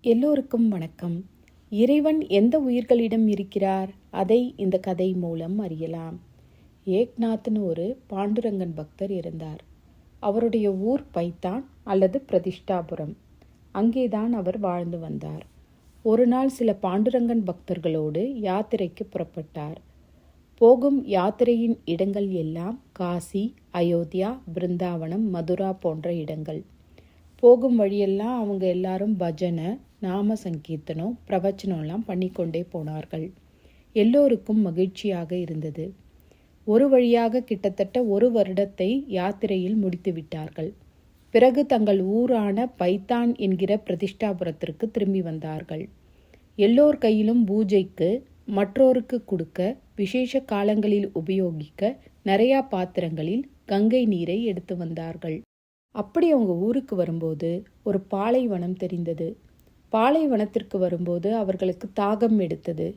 எல்லோருக்கும் வணக்கம். இறைவன் எந்த உயிர்களிடம் இருக்கிறார்? அதை இந்த கதை மூலம் அறியலாம். ஏக்நாத்னு ஒரு பாண்டுரங்கன் பக்தர் இருந்தார். அவருடைய ஊர் பைத்தான் அல்லது பிரதிஷ்டாபுரம். அங்கேதான் அவர் வாழ்ந்து வந்தார். ஒரு நாள் சில பாண்டுரங்கன் பக்தர்களோடு யாத்திரைக்கு புறப்பட்டார். போகும் யாத்திரையின் இடங்கள் எல்லாம் காசி அயோத்தியா பிருந்தாவனம் மதுரா போன்ற இடங்கள். போகும் வழியெல்லாம் அவங்க எல்லாரும் பஜனை நாம சங்கீர்த்தனம் பிரவச்சனம்லாம் பண்ணிக்கொண்டே போனார்கள். எல்லோருக்கும் மகிழ்ச்சியாக இருந்தது. ஒரு வழியாக கிட்டத்தட்ட ஒரு வருடத்தை யாத்திரையில் முடித்து விட்டார்கள். பிறகு தங்கள் ஊரான பைத்தான் என்கிற பிரதிஷ்டாபுரத்திற்கு திரும்பி வந்தார்கள். எல்லோர் கையிலும் பூஜைக்கு மற்றோருக்கு கொடுக்க விசேஷ காலங்களில் உபயோகிக்க நிறையா பாத்திரங்களில் கங்கை நீரை எடுத்து வந்தார்கள். அப்படி அவங்க ஊருக்கு வரும்போது ஒரு பாலைவனம் தெரிந்தது. பாலைவனத்திற்கு வரும்போது அவர்களுக்கு தாகம் எடுத்தது.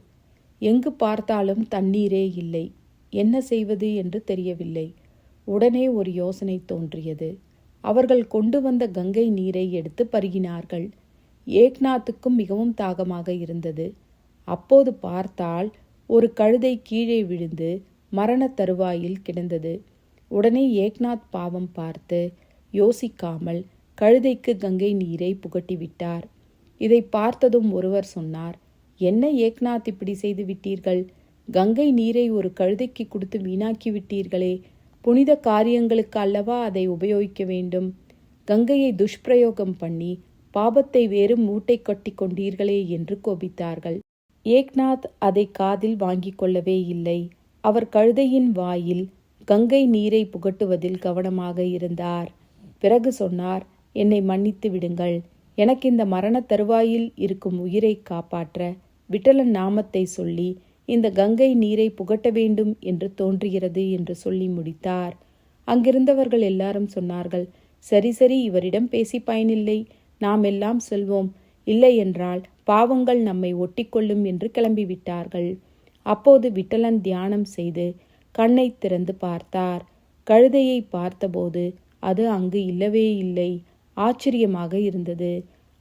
எங்கு பார்த்தாலும் தண்ணீரே இல்லை. என்ன செய்வது என்று தெரியவில்லை. உடனே ஒரு யோசனை தோன்றியது. அவர்கள் கொண்டு வந்த கங்கை நீரை எடுத்து பருகினார்கள். ஏக்நாத்துக்கும் மிகவும் தாகமாக இருந்தது. அப்போது பார்த்தால் ஒரு கழுதை கீழே விழுந்து மரண தருவாயில் கிடந்தது. உடனே ஏக்நாத் பாவம் பார்த்து யோசிக்காமல் கழுதைக்கு கங்கை நீரை புகட்டிவிட்டார். இதை பார்த்ததும் ஒருவர் சொன்னார் என்ன ஏக்நாத் இப்படி செய்து விட்டீர்கள்? கங்கை நீரை ஒரு கழுதைக்கு கொடுத்து வீணாக்கி விட்டீர்களே புனித காரியங்களுக்கு அல்லவா அதை உபயோகிக்க வேண்டும்? கங்கையை துஷ்பிரயோகம் பண்ணி பாபத்தை வேறு மூட்டை கட்டி கொண்டீர்களே என்று கோபித்தார்கள். ஏக்நாத் அதை காதில் வாங்கிக் கொள்ளவே இல்லை. அவர் கழுதையின் வாயில் கங்கை நீரை புகட்டுவதில் கவனமாக இருந்தார். பிறகு சொன்னார் என்னை மன்னித்து விடுங்கள். எனக்கு இந்த மரண தருவாயில் இருக்கும் உயிரை காப்பாற்ற விட்டலன் நாமத்தை சொல்லி இந்த கங்கை நீரை புகட்ட வேண்டும் என்று தோன்றுகிறது என்று சொல்லி முடித்தார். அங்கிருந்தவர்கள் எல்லாரும் சொன்னார்கள் சரி சரி இவரிடம் பேசி பயனில்லை. நாம் எல்லாம் செல்வோம். இல்லை என்றால் பாவங்கள் நம்மை ஒட்டிக்கொள்ளும் என்று கிளம்பிவிட்டார்கள் அப்போது விட்டலன் தியானம் செய்து கண்ணை திறந்து பார்த்தார். கழுதையை பார்த்தபோது அது அங்கு இல்லவே இல்லை. ஆச்சரியமாக இருந்தது.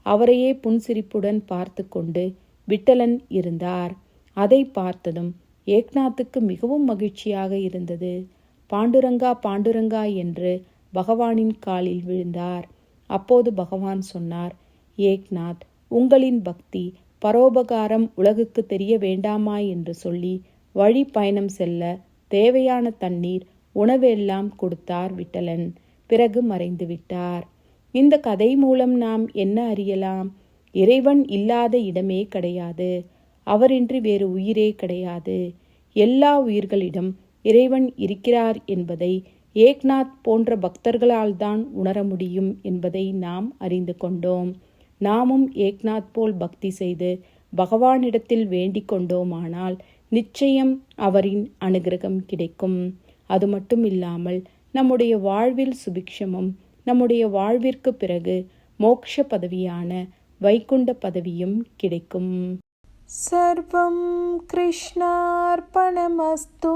அவரையே புன்சிரிப்புடன் பார்த்து கொண்டு விட்டலன் இருந்தார். அதை பார்த்ததும் ஏக்நாத்துக்கு மிகவும் மகிழ்ச்சியாக இருந்தது. பாண்டுரங்கா பாண்டுரங்கா என்று பகவானின் காலில் விழுந்தார். அப்போது பகவான் சொன்னார் ஏக்நாத் உங்களின் பக்தி பரோபகாரம் உலகுக்கு தெரிய வேண்டாமா? என்று சொல்லி வழி பயணம் செல்ல தேவையான தண்ணீர் உணவெல்லாம் கொடுத்தார் விட்டலன். பிறகு மறைந்து விட்டார். இந்த கதை மூலம் நாம் என்ன அறியலாம்? இறைவன் இல்லாத இடமே கிடையாது. அவரின்றி வேறு உயிரே கிடையாது. எல்லா உயிர்களிடம் இறைவன் இருக்கிறார் என்பதை ஏக்நாத் போன்ற பக்தர்களால் தான் உணர முடியும் என்பதை நாம் அறிந்து கொண்டோம். நாமும் ஏக்நாத் போல் பக்தி செய்து பகவானிடத்தில் வேண்டிக் கொண்டோமானால் நிச்சயம் அவரின் அனுகிரகம் கிடைக்கும். அது மட்டும் இல்லாமல் நம்முடைய வாழ்வில் சுபிக்ஷமும் நம்முடைய வாழ்விற்கு பிறகு மோக்ஷ பதவியான வைகுண்ட பதவியும் கிடைக்கும் सर्वं कृष्णार्पणमस्तु